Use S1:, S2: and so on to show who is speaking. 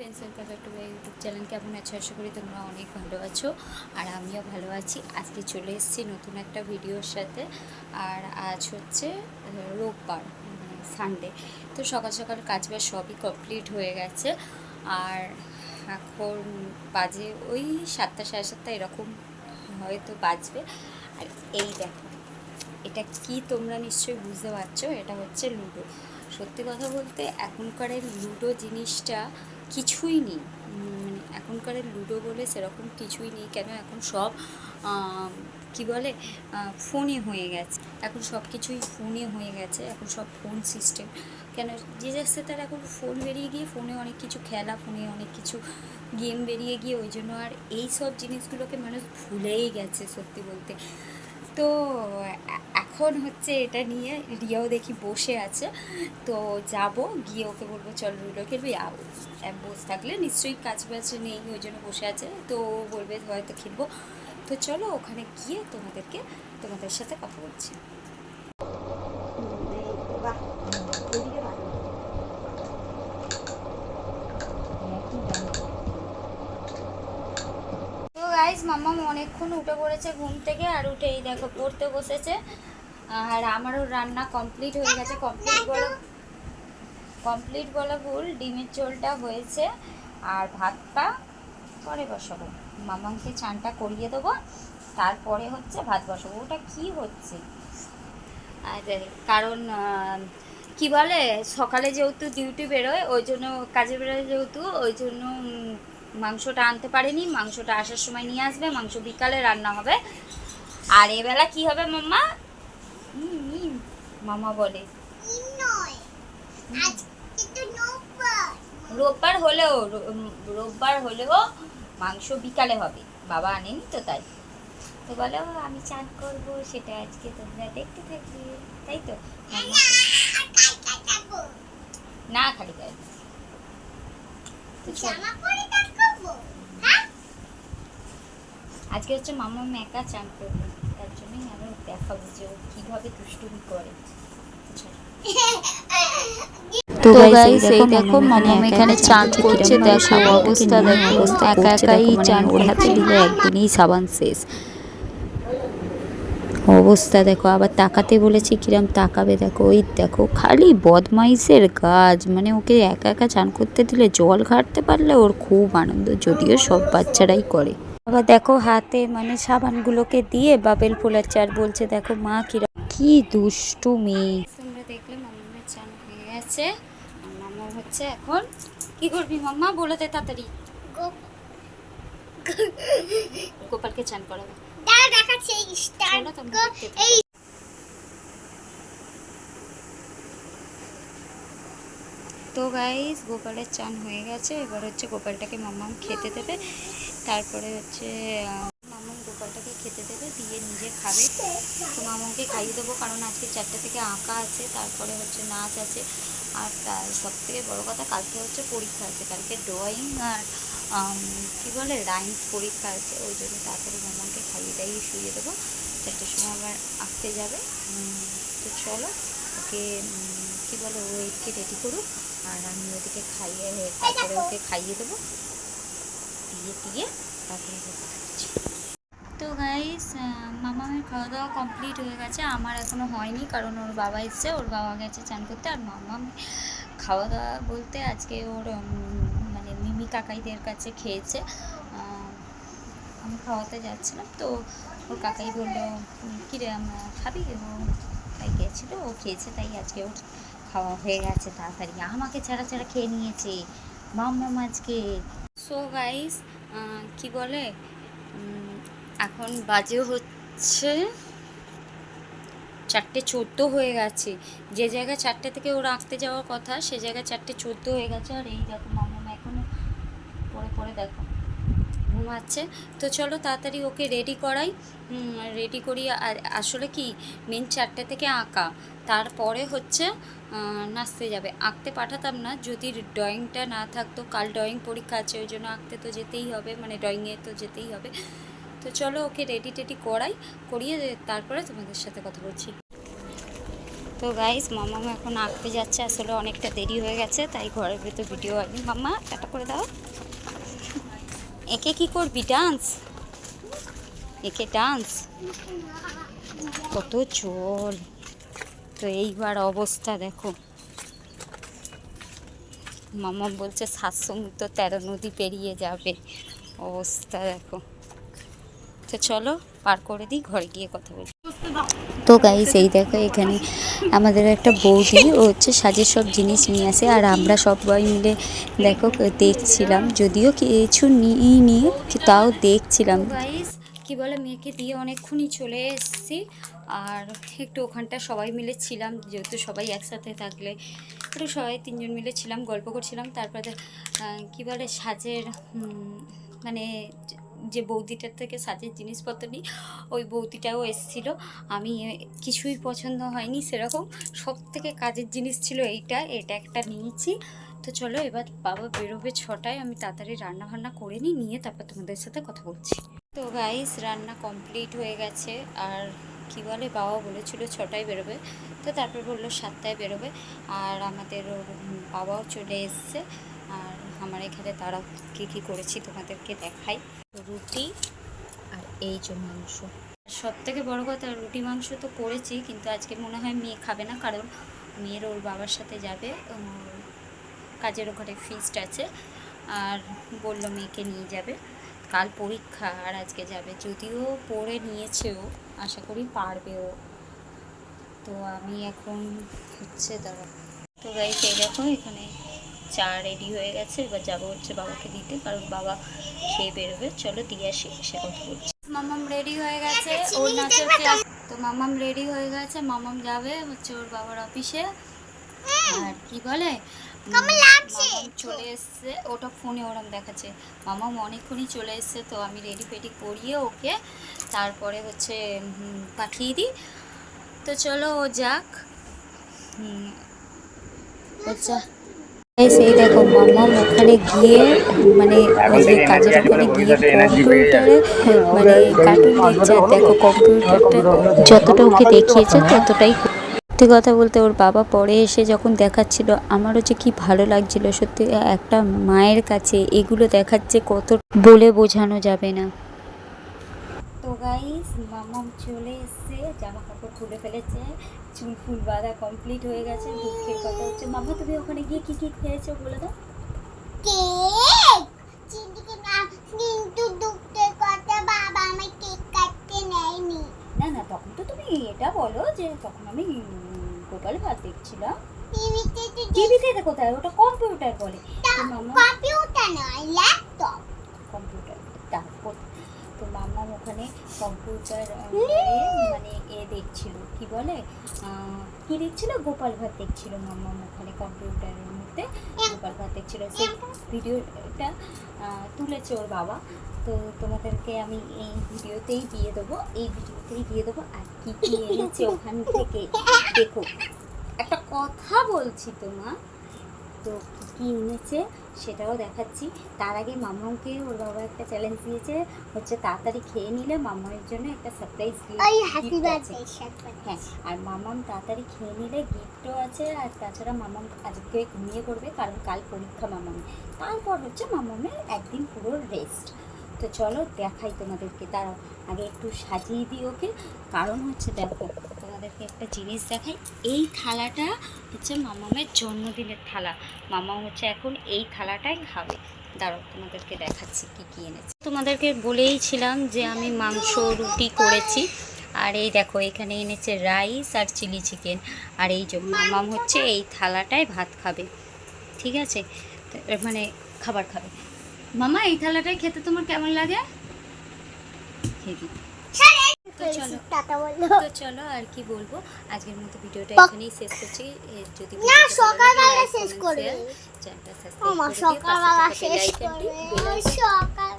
S1: Pencil colour to YouTube channel কেমন আছো? আশা করি তোমরা অনেক ভালো আছো আর আমিও ভালো আছি। আজকে চলে এসেছি নতুন একটা ভিডিওর সাথে আর আজ হচ্ছে রোববার সানডে তো সকাল সকাল কাজ বাজ সবই কমপ্লিট হয়ে গেছে আর এখন বাজে ওই সাতটা সাড়ে সাতটা এরকম হয়তো বাজবে। আর এই দেখো, এটা কি তোমরা নিশ্চয়ই বুঝতে পারছ? এটা হচ্ছে লুডো। সত্যি কথা বলতে এখনকারের লুডো জিনিসটা কিছুই নেই। মানে এখনকারের লুডো বলে সেরকম কিছুই নেই। কেন? এখন সব কি বলে ফোনে হয়ে গেছে। এখন সব কিছুই ফোনে হয়ে গেছে। এখন সব ফোন সিস্টেম। কেন? যে যাচ্ছে তার এখন ফোন বেরিয়ে গিয়ে ফোনে অনেক কিছু খেলা, ফোনে অনেক কিছু গেম বেরিয়ে গিয়ে, ওই জন্য আর এই সব জিনিসগুলোকে মানুষ ভুলেই গেছে সত্যি বলতে। তো, এখন হচ্ছে এটা নিয়ে রিয়াও দেখি বসে আছে। তো যাব, গিয়ে ওকে বলব, চল লুডো খেলবি। বসে থাকলে নিশ্চয়ই কাজ বাজ নেই, ওই জন্য বসে আছে। তো বলবে, হয়তো খেলব। তো চলো ওখানে গিয়ে তোমাদেরকে, তোমাদের সাথে কথা বলছি। গাইজ মাম্মা অনেকক্ষণ উঠে পড়েছে ঘুম থেকে আর উঠেই দেখো পড়তে বসেছে। আর আমারও রান্না কমপ্লিট হয়ে গেছে। কমপ্লিট বলা কমপ্লিট বলা ভুল, ডিমের ঝোলটা হয়েছে। আর ভাতটা পরে বসাবো। মামাকে চানটা করিয়ে দেবো। তারপরে হচ্ছে ভাত বসাবো। ওটা কি হচ্ছে? আর কারণ কি বলে, সকালে যেহেতু ডিউটি বেরোয়, ওই জন্য কাজে বেরোয় যেহেতু, ওই জন্য মাংসটা আনতে পারেনি মাংসটা আসার সময় নিয়ে আসবে মাংস বিকালে রান্না হবে। আর এবেলা কি হবে মাম্মা? মামা বলে।
S2: রোববার।
S1: হলেও রোববার হলেও মাংস বিকালে হবে। বাবা আনেনি তো তাই। তো বলো আমি চান করব সেটা আজকে তোমরা দেখতে থাকবে। তাই তো? না খালি গায়ে
S2: হ্যাঁ?
S1: আজকে হচ্ছে মামা একা চান করবে। তার জন্যই আমি দেখাবো যে ও কীভাবে দুষ্টুমি করে। তো
S3: গাইস এই দেখো মামাম এখানে চান করছে দেখো
S1: দেখো
S3: অবস্থা দেখো একা একাই চান
S1: মানে ওর হাতে দিলে একদিনই সাবান শেষ। অবস্থা দেখো আবার তাকাতে বলেছি কিরম তাকাবে দেখো ওই দেখো খালি বদমাইশের কাজ মানে ওকে একা একা চান করতে দিলে জল ঘাটতে পারলে ওর খুব আনন্দ যদিও সব বাচ্চারাই করে। আবার দেখো হাতে মানে সাবানগুলোকে দিয়ে বাবেল ফোলার চার বলছে দেখো মা কিরম কি দুষ্টু মেয়ে। তোমরা দেখলে মামামের চান হয়ে গেছে মামা হচ্ছে এখন কি করবি মাম্মা? বলে দে তাড়াতাড়ি। গোপালকে চান করাবে।
S2: দাঁড়া দেখাচ্ছে এই স্টার
S1: চলো তোমরা দেখতে থাকো।
S2: এই
S1: তো গাইস গোপালের চান হয়ে গেছে। এবার হচ্ছে গোপালটাকে মাম্মাম খেতে দেবে। তারপরে হচ্ছে আহ, গোপালটাকে খেতে দেবে দিয়ে নিজে খাবে। তো মামাকে খাইয়ে দেবো কারণ আজকে চারটে থেকে আঁকা আছে তারপরে হচ্ছে নাচ আছে। আর তার সব থেকে বড়ো কথা কালকে হচ্ছে পরীক্ষা আছে কালকে ড্রয়িং আর কি বলে রাইমস পরীক্ষা আছে, ওই জন্য তাড়াতাড়ি মামাকে খাইয়ে দাইয়ে শুয়ে দেবো। চারটের সময় আবার আঁকতে যাবে। তো চলো, ওকে কি বলে, ও এদিকে রেডি করুক, আর আমি ওদিকে খাইয়ে, তারপরে ওকে খাইয়ে দেবো। দিয়ে দিয়ে, তারপরে তো গাইস মামামের খাওয়া দাওয়া কমপ্লিট হয়ে গেছে। আমার এখনও হয়নি, কারণ ওর বাবা এসছে। ওর বাবা গেছে চান করতে, আর মামাম খাওয়া দাওয়া বলতে আজকে ওর মানে কাকাইদের কাছে খেয়েছে। আমি খাওয়াতে যাচ্ছিলাম তো ওর কাকাই বলল "উম, কিরে আমরা খাবি? ও তাই গেছিল ও খেয়েছে তাই আজকে ওর খাওয়া হয়ে গেছে তাড়াতাড়ি। আমাকে ছাড়া ছাড়া খেয়ে নিয়েছে মাম্মাম আজকে। সো গাইস কি বলে? এখন বাজে হচ্ছে চারটে চোদ্দ হয়ে গেছে। যে জায়গায় চারটে থেকে ওর আঁকতে যাওয়ার কথা সে জায়গায় চারটে চোদ্দ হয়ে গেছে আর এই দেখো পরে দেখো। ঘুমাচ্ছে তো চলো তাড়াতাড়ি ওকে রেডি করাই। রেডি করি আসলে কি? মেন চারটে থেকে আঁকা। তারপরে হচ্ছে নাচতে যাবে। আঁকতে পাঠাতাম না। যদি ড্রয়িংটা না থাকতো, কাল ড্রয়িং পরীক্ষা আছে, ওই জন্য আঁকতে তো যেতেই হবে। মানে ড্রয়িংয়ে তো যেতেই হবে। তো চলো ওকে রেডি টেডি করাই, করিয়ে তারপরে তোমাদের সাথে কথা বলছি। তো গাইস মামাম এখন আঁকতে যাচ্ছে। আসলে অনেকটা দেরি হয়ে গেছে, তাই ঘরের ভেতর ভিডিও হয়নি মাম্মা একটা করে দাও। একে কি করবি, ডান্স? একে ডান্স? কত জল তো এইবার অবস্থা দেখো। মামা বলছে সাত সমুদ্র তেরো নদী পেরিয়ে যাবে। অবস্থা দেখো। তো চলো, পার করে দিই, ঘরে গিয়ে কথা বলি। তো গাইস এই দেখো এখানে আমাদের একটা বৌদি, ও হচ্ছে সাজের সব জিনিস নিয়ে আসে। আর আমরা সবাই মিলে দেখো, দেখছিলাম, যদিও কিছু নিই নিয়ে, তাও দেখছিলাম। গাইস কি বলে, মেয়েকে দিয়ে অনেকক্ষণই চলে এসেছি। আর একটু ওখানটা সবাই মিলে ছিলাম, যেহেতু সবাই একসাথে থাকলে। একটু সবাই তিনজন মিলে ছিলাম, গল্প করছিলাম। তারপরে কি বলে, সাজের মানে যে বৌদিটার থেকে সাজের জিনিসপত্র নিই, ওই বৌদিটাও এসেছিল। আমি কিছুই পছন্দ হয়নি সেরকম। সব থেকে কাজের জিনিস ছিল এইটা, এটা একটা নিয়েছি। তো চলো এবার বাবা বেরোবে ছটায়, আমি তাড়াতাড়ি রান্না বান্না করে নিই, নিয়ে তারপর তোমাদের সাথে কথা বলছি। তো গাইস রান্না কমপ্লিট হয়ে গেছে। আর কি বলে বাবা বলেছিল ছটায় বেরোবে। তো তারপর বলল সাতটায় বেরোবে। আর আমাদের বাবাও চলে এসছে। আমার এখানে তারা কী কী করেছি তোমাদেরকে দেখাই। রুটি আর এই যে মাংস। সব থেকে বড়ো কথা, রুটি, মাংস তো করেছি, কিন্তু আজকে মনে হয় মেয়ে খাবে না, কারণ মেয়ের ওর বাবার সাথে যাবে কাজের ওখানে ফিস্ট আছে, আর বলল মেয়েকে নিয়ে যাবে। কাল পরীক্ষা, আর আজকে যাবে। যদিও পড়ে নিয়েছে ও, আশা করি পারবে ও। তো আমি এখন, হচ্ছে দাঁড়া তো গাইস এই দেখো, এখানে চা রেডি হয়ে গেছে এবার যাব হচ্ছে বাবাকে দিতে কারণ বাবা খেয়ে বেরোবে। চলো দিয়ে আসি এসে কথা বলছি। মামাম রেডি হয়ে গেছে ওর নাচের ক্লাস তো মামাম রেডি হয়ে গেছে মামাম যাবে হচ্ছে ওর বাবার অফিসে আর কি বলে? মামাম চলে এসছে ওটা ফোনে ওরম দেখাচ্ছে। মামাম অনেকক্ষণই চলে এসছে তো আমি রেডি ফেডি করিয়ে ওকে তারপরে হচ্ছে পাঠিয়ে দিই। তো চলো ও যাক। এই সেই দেখো মামাম ওখানে গিয়ে মানে কাজের ওখানে গিয়ে কম্পিউটারে মানে কার্টুন দেখছে দেখো কম্পিউটারটা যতটা ওকে দেখিয়েছে ততটাই সত্যি কথা বলতে ওর বাবা পরে এসে যখন দেখাচ্ছিল আমারও যে কি ভালো লাগছিল সত্যি একটা মায়ের কাছে এগুলো দেখাচ্ছে কত বলে বোঝানো যাবে না। তো গাইস মামাম চলে এসছে জামা কাপড় খুলে ফেলেছে। চুল ফুল বাঁধা কমপ্লিট হয়ে গেছে দুঃখের কথা হচ্ছে। মামা তুমি ওখানে গিয়ে কি কি খেয়েছো বলে দাও।
S2: কেক? কিন্তু দুঃখের কথা বাবা আমায় কেক কাটতে নেয়নি।
S1: না না তখন তো তুমি এটা বলো যে তখন আমি গোপাল ভাত দেখছিলাম।
S2: টিভিতে
S1: টিভিতে কোথায়? ওটা কম্পিউটার বলে।
S2: কম্পিউটার নয় ল্যাপটপ
S1: তো মামা ওখানে কম্পিউটার মানে এ দেখছিল। কি বলে? কি দেখছিল? গোপাল ভাত দেখছিল মামা ওখানে কম্পিউটারের মধ্যে। গোপাল ভাত দেখছিল। সেই ভিডিওটা তুলেছে ওর বাবা। তো তোমাদেরকে আমি এই ভিডিওতেই দিয়ে দেবো। এই ভিডিওতেই দিয়ে দেবো। আর কি কি এনেছে ওখান থেকে দেখো। একটা কথা বলছি তোমা। তো কী এনেছে সেটাও দেখাচ্ছি। তার আগে মামাকে ওর বাবা একটা চ্যালেঞ্জ দিয়েছে হচ্ছে তাড়াতাড়ি খেয়ে নিলে মামার জন্য একটা সারপ্রাইজ হ্যাঁ আর মামাম তাড়াতাড়ি খেয়ে নিলে গিফটও আছে আর তাছাড়া মামাম আজকে ঘুমিয়ে পড়বে কারণ কাল পরীক্ষা মামামের তারপর হচ্ছে মামামের একদিন পুরো রেস্ট তো চলো দেখাই তোমাদেরকে তারা আগে একটু সাজিয়ে দিই ওকে। কারণ হচ্ছে দেখো তোমাদেরকে একটা জিনিস দেখাই। এই থালাটা হচ্ছে মামামের জন্মদিনের থালা। মামা হচ্ছে এখন এই থালাটাই খাবে। দাঁড়াও, তোমাদেরকে দেখাচ্ছি কি কি এনেছে। তোমাদেরকে বলেইছিলাম যে আমি মাংস রুটি করেছি। আর এই দেখো, এখানে এনেছে রাইস আর চিলি চিকেন। আর এই যে মামাম হচ্ছে এই থালাটায় ভাত খাবে। ঠিক আছে? মানে খাবার খাবে। মামা, এই থালাটায় খেতে তোমার কেমন লাগে? হেভি। চলো।
S2: টাটা বলল
S1: তো চলো আর কি বলব? আজকের মতো ভিডিওটা এখানেই শেষ করছি। যদি
S2: না সকালবেলা শেষ করবে।
S1: চ্যানেলটা সাবস্ক্রাইব করে দিও,
S2: সকালবেলা শেষ করবে। সকাল